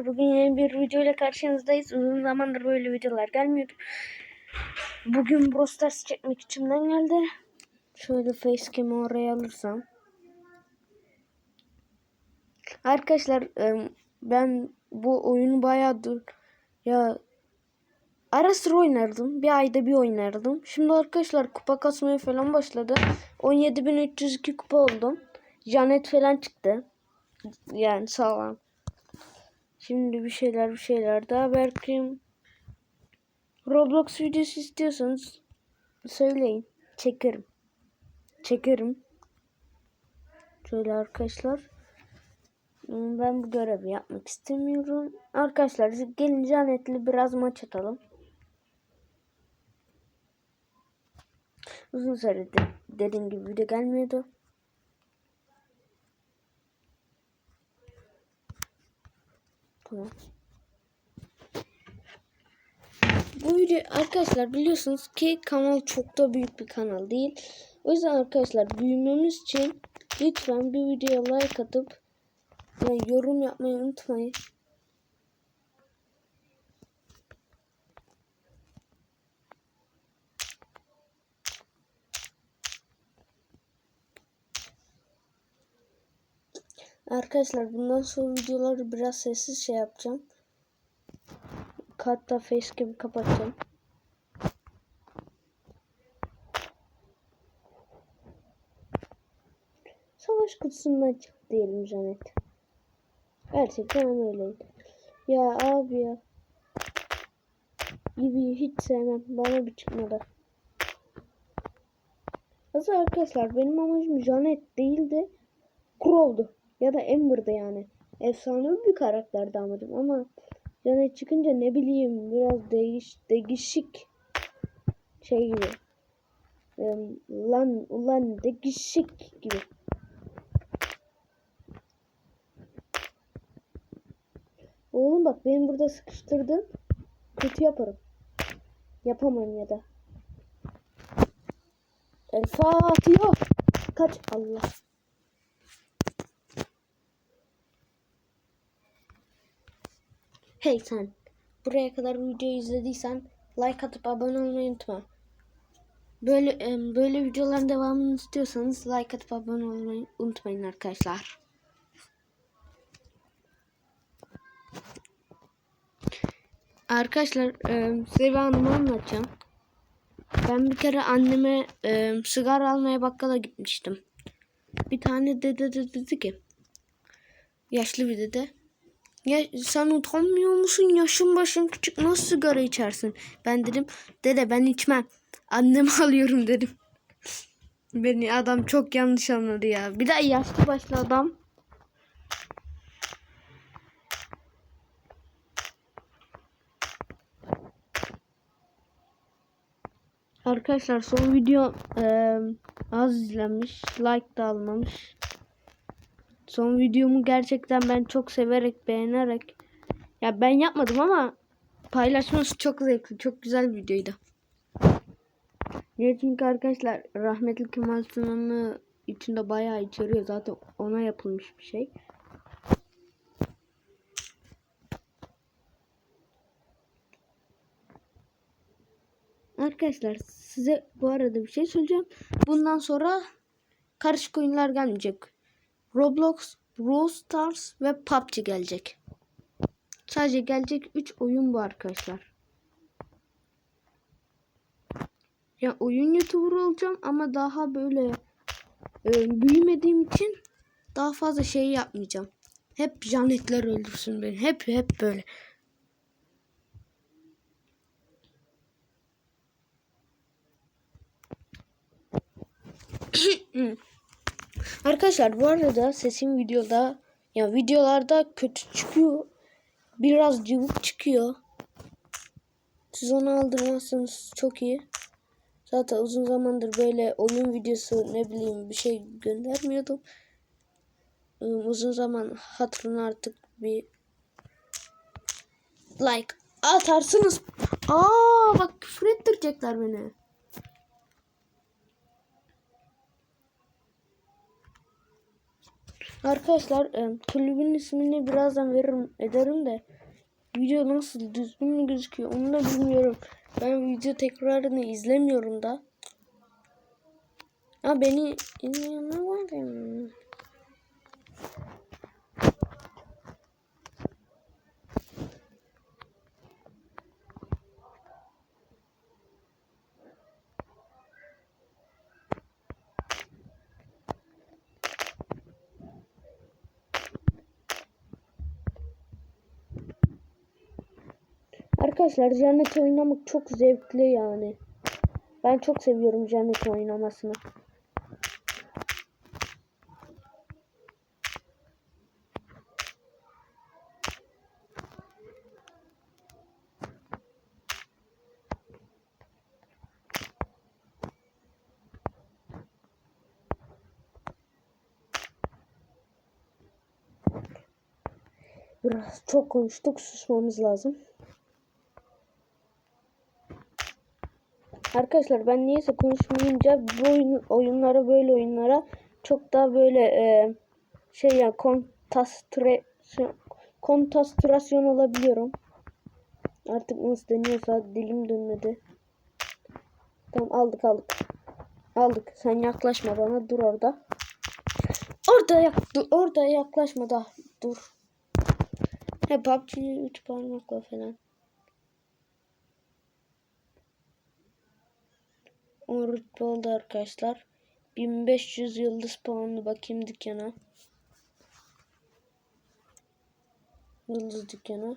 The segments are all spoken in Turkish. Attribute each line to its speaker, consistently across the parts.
Speaker 1: Bugün yeni bir video ile karşınızdayız. Uzun zamandır böyle videolar gelmiyordu. Bugün Brawl çekmek içimden geldi. Şöyle facecam'i oraya alırsam. Arkadaşlar ben bu oyunu bayağıdır ya ara sıra oynardım. Bir ayda bir oynardım. Şimdi arkadaşlar kupa kasmaya falan başladı. 17.302 kupa oldum. Janet falan çıktı. Yani sağlam. Şimdi bir şeyler bir şeyler daha belki Roblox videosu istiyorsanız söyleyin. Çekerim. Çekerim. Şöyle arkadaşlar. Hmm, Ben bu görevi yapmak istemiyorum. Arkadaşlar gelin Janet'le biraz maç atalım. Uzun süredir dediğim gibi video gelmiyordu. Tamam. Bu video arkadaşlar biliyorsunuz ki kanal çok da büyük bir kanal değil. O yüzden arkadaşlar büyümemiz için lütfen bir videoya like atıp ve yorum yapmayı unutmayın. Arkadaşlar bundan sonra videoları biraz sessiz şey yapacağım. Hatta facecam'i kapatacağım. Savaş kutusundan çıktı diyelim Janet. Gerçekten öyleydi. Ya abi ya. Gibi hiç sevmem. Bana bir çıkmadı. Aslında arkadaşlar benim amacım Janet değildi. Crow'du. Ya da Amber'dı yani. Efsane bir karakterdi amacım ama Janet çıkınca ne bileyim biraz değiş değişik şey gibi. Em, Lan ulan değişik gibi. Oğlum bak beni burada sıkıştırdın. Kötü yaparım. Yapamam ya da. El Fatiha. Kaç Allah. Hey sen. Buraya kadar videoyu izlediysen like atıp abone olmayı unutma. Böyle böyle videoların devamını istiyorsanız like atıp abone olmayı unutmayın arkadaşlar. Arkadaşlar size bir anımı anlatacağım. Ben bir kere anneme e, sigara almaya bakkala gitmiştim. Bir tane dede de dedi ki yaşlı bir dede ya sen utanmıyor musun? Yaşın başın küçük nasıl sigara içersin? Ben dedim dede ben içmem. Anneme alıyorum dedim. Beni adam çok yanlış anladı ya. Bir de yaşlı başlı adam. Arkadaşlar son video eee, az izlenmiş. Like da almamış. Son videomu gerçekten ben çok severek beğenerek ya ben yapmadım ama paylaşması çok zevkli. Çok güzel bir videoydu. Niye çünkü arkadaşlar rahmetli Kemal Sunal'ı içinde bayağı içeriyor. Zaten ona yapılmış bir şey. Arkadaşlar size bu arada bir şey söyleyeceğim. Bundan sonra karışık oyunlar gelmeyecek. Roblox, Brawl Stars ve PUBG gelecek. Sadece gelecek 3 oyun bu arkadaşlar. Ya oyun YouTuber olacağım ama daha böyle e, büyümediğim için daha fazla şey yapmayacağım. Hep janetler öldürsün beni. Hep hep böyle. Arkadaşlar bu arada sesim videoda ya videolarda kötü çıkıyor. Biraz cıvık çıkıyor. Siz onu aldırmazsanız çok iyi. Zaten uzun zamandır böyle oyun videosu ne bileyim bir şey göndermiyordum. Uzun zaman hatırına artık bir like atarsınız. Aa bak küfür ettirecekler beni. Arkadaşlar e, kulübün ismini birazdan veririm ederim de video nasıl düzgün mü gözüküyor onu da bilmiyorum. Ben video tekrarını izlemiyorum da. Ha beni izleyenler var ya. Arkadaşlar cennet oynamak çok zevkli yani. Ben çok seviyorum cennet oynamasını. Biraz çok konuştuk susmamız lazım. Arkadaşlar ben niyeyse konuşmayınca bu oyun, oyunlara böyle oyunlara çok daha böyle e, şey ya kontastrasyon kontastrasyon olabiliyorum. Artık nasıl deniyorsa dilim dönmedi. Tamam aldık aldık. Aldık. Sen yaklaşma bana. Dur orada. Orada yak dur, orada yaklaşma da dur. He PUBG 3 parmakla falan. 10 rütbe oldu arkadaşlar. 1500 yıldız puanlı bakayım dükkana. Yıldız dükkanı.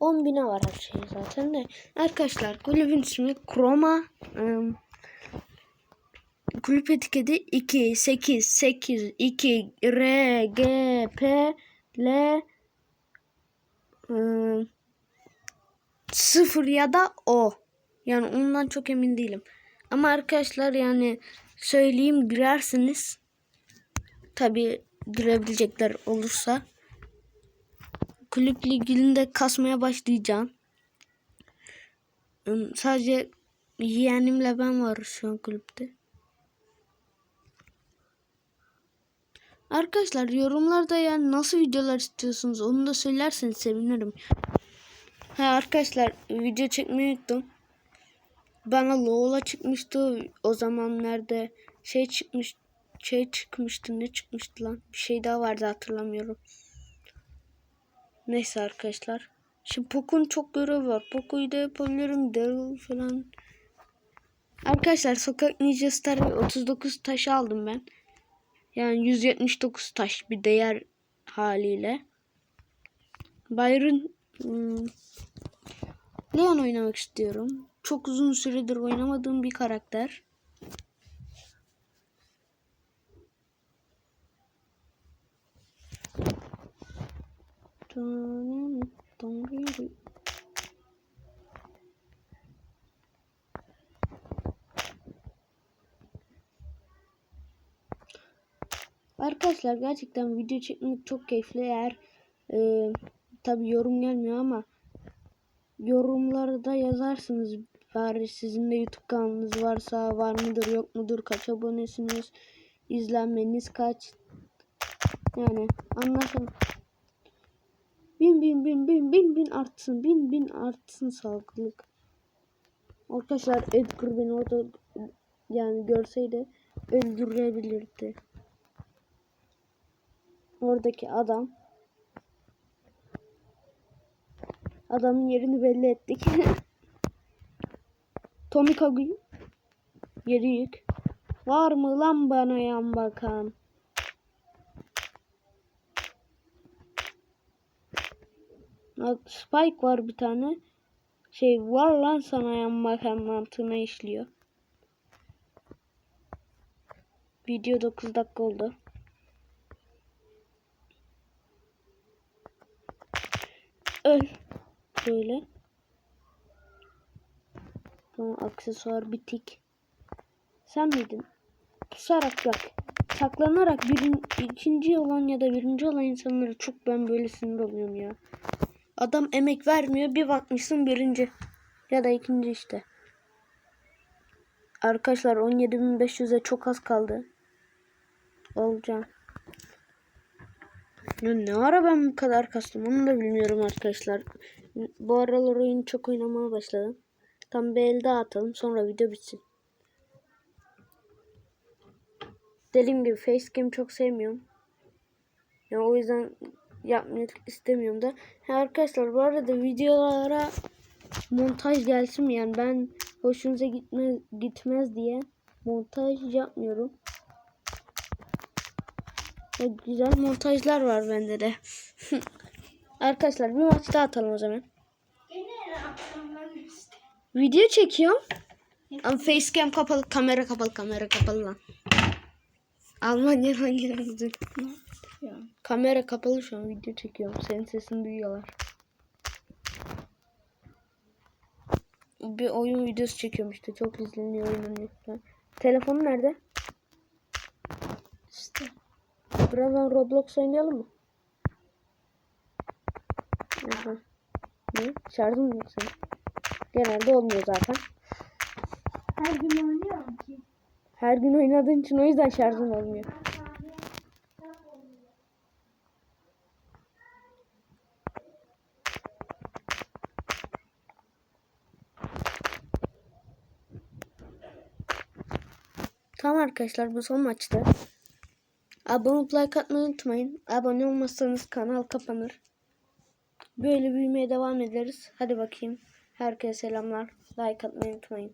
Speaker 1: 10 bine var her şey zaten de. Arkadaşlar kulübün ismi Chroma. Im, kulüp etiketi 2 8 8 2 R G P L ım, 0 ya da O. Yani ondan çok emin değilim. Ama arkadaşlar yani söyleyeyim girersiniz. Tabi girebilecekler olursa. Kulüp liginde kasmaya başlayacağım. Sadece yeğenimle ben varız şu an kulüpte. Arkadaşlar yorumlarda yani nasıl videolar istiyorsunuz onu da söylerseniz sevinirim. Ha arkadaşlar video çekmeyi unuttum. Bana Lola çıkmıştı o zamanlarda şey çıkmış şey çıkmıştı ne çıkmıştı lan bir şey daha vardı hatırlamıyorum. Neyse arkadaşlar. Şimdi Poco'nun çok görevi var. Poco'yu da yapabilirim. Daryl falan. Arkadaşlar sokak Ninja Star 39 taş aldım ben. Yani 179 taş bir değer haliyle. Byron hmm, Leon oynamak istiyorum. Çok uzun süredir oynamadığım bir karakter. Arkadaşlar gerçekten video çekmek çok keyifli eğer e, tabi yorum gelmiyor ama yorumlarda yazarsınız bari sizin de YouTube kanalınız varsa var mıdır yok mudur kaç abonesiniz izlenmeniz kaç? Yani anlaşın bin bin bin bin bin bin artsın bin bin artsın sağlıklık. Arkadaşlar Edgar beni orada yani görseydi öldürebilirdi. Oradaki adam adamın yerini belli ettik Tommy Kagu yeri yük var mı lan bana yan bakan Bak, Spike var bir tane. Şey var lan sana yan bakan mantığına işliyor. Video 9 dakika oldu. Öl. Böyle. Tamam aksesuar bitik. Sen miydin? Pusarak bak. Saklanarak birin, ikinci olan ya da birinci olan insanlara çok ben böyle sinir oluyorum ya. Adam emek vermiyor bir bakmışsın birinci. Ya da ikinci işte. Arkadaşlar 17.500'e çok az kaldı. Olacağım. Ya ne ara ben bu kadar kastım onu da bilmiyorum arkadaşlar. Bu aralar oyunu çok oynamaya başladım. Tam bir daha atalım sonra video bitsin. Dediğim gibi facecam çok sevmiyorum. Ya o yüzden yapmak istemiyorum da. Ha arkadaşlar bu arada videolara montaj gelsin? Yani ben hoşunuza gitmez, gitmez diye montaj yapmıyorum. Ya güzel montajlar var bende de. arkadaşlar bir maç daha atalım o zaman. Video çekiyorum. Ama facecam kapalı, kamera kapalı, kamera kapalı lan. Almanya'dan geldi. Kamera kapalı şu an video çekiyorum. Senin sesini duyuyorlar. Bir oyun videosu çekiyorum işte. Çok izleniyor oynanıyor falan. Telefonu nerede? İşte. Birazdan Roblox oynayalım mı? Aha. Ne? Şarjım mı senin? Genelde olmuyor zaten.
Speaker 2: Her gün oynuyorum ki.
Speaker 1: Her gün oynadığın için o yüzden şarjın olmuyor. Tamam arkadaşlar bu son maçtı. Abone olup like atmayı unutmayın. Abone olmazsanız kanal kapanır. Böyle büyümeye devam ederiz. Hadi bakayım. Herkese selamlar. Like atmayı unutmayın.